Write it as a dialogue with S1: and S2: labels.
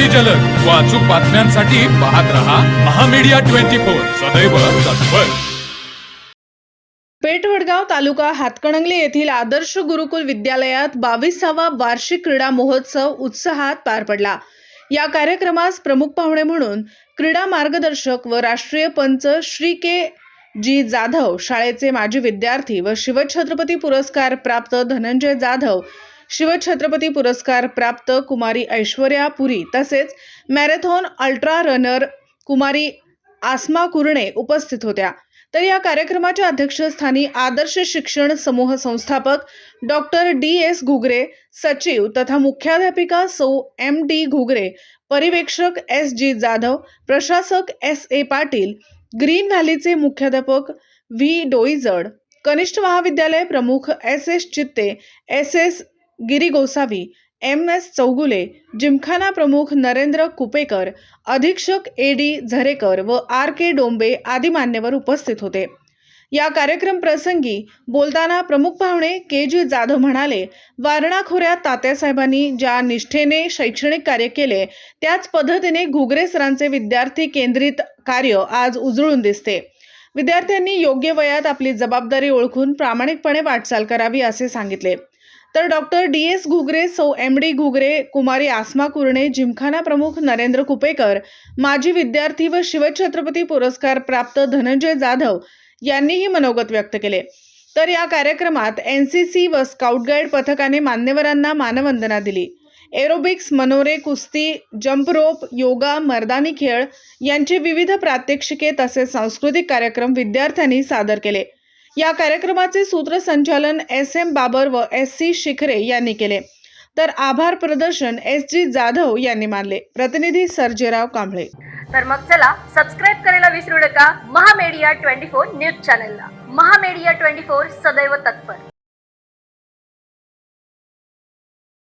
S1: अति जलद. व अचूक बातम्यांसाठी पाहत रहा महामीडिया ट्वेंटी फोर. सदैव तत्पर.
S2: पेठवडगाव तालुका हातकणंगले येथील आदर्श गुरुकुल विद्यालयात बावीसावा वार्षिक क्रीडा महोत्सव उत्साहात पार पडला. या कार्यक्रमास प्रमुख पाहुणे म्हणून क्रीडा मार्गदर्शक व राष्ट्रीय पंच श्री के जी जाधव शाळेचे माजी विद्यार्थी व शिवछत्रपती पुरस्कार प्राप्त धनंजय जाधव शिवछत्रपती पुरस्कार प्राप्त कुमारी ऐश्वर्या पुरी तसेच मॅरेथॉन अल्ट्रा रनर कुमारी आसमा कुरणे उपस्थित होत्या. तर या कार्यक्रमाच्या अध्यक्षस्थानी आदर्श शिक्षण समूह संस्थापक डॉक्टर डी एस घुगरे सचिव तथा मुख्याध्यापिका सौ एम डी घुगरे परिवेक्षक एस जी जाधव प्रशासक एस ए पाटील ग्रीन व्हॅलीचे मुख्याध्यापक व्ही डोईजड कनिष्ठ महाविद्यालय प्रमुख S S Chitte S S Giri Gosavi M S Chougule gymkhana प्रमुख नरेंद्र कुपेकर अधीक्षक ए डी झरेकर व आर के डोंबे आदी मान्यवर उपस्थित होते. या कार्यक्रम प्रसंगी बोलताना प्रमुख पाहुणे के जी जाधव म्हणाले वारणा खोऱ्यात तात्यासाहेबांनी ज्या निष्ठेने शैक्षणिक कार्य केले त्याच पद्धतीने घुगरे सरांचे विद्यार्थी केंद्रित कार्य आज उजळून दिसते. विद्यार्थ्यांनी योग्य वयात आपली जबाबदारी ओळखून प्रामाणिकपणे वाटचाल करावी असे सांगितले. तर डॉक्टर डी एस घुगरे सौ एम डी घुगरे कुमारी आसमा कुरणे जिमखाना प्रमुख नरेंद्र कुपेकर माजी विद्यार्थी व शिवछत्रपती पुरस्कार प्राप्त धनंजय जाधव यांनीही मनोगत व्यक्त केले. तर या कार्यक्रमात एन सी सी व स्काउट गाईड पथकाने मान्यवरांना मानवंदना दिली. एरोबिक्स मनोरे कुस्ती जम्प रोप योगा मर्दानी खेळ यांचे विविध प्रात्यक्षिके तसेच सांस्कृतिक कार्यक्रम विद्यार्थ्यांनी सादर केले. या कार्यक्रमाचे सूत्रसंचालन एस एम बाबर व एस सी शिखरे यांनी केले. तर आभार प्रदर्शन एस जी जाधव यांनी मानले. प्रतिनिधी सर्जेराव कांबळे.
S3: तर मग चला सबस्क्राईब करायला विसरू नका. महामेडिया ट्वेंटी फोर न्यूज चॅनलला. महामेडिया ट्वेंटी फोर सदैव तत्पर.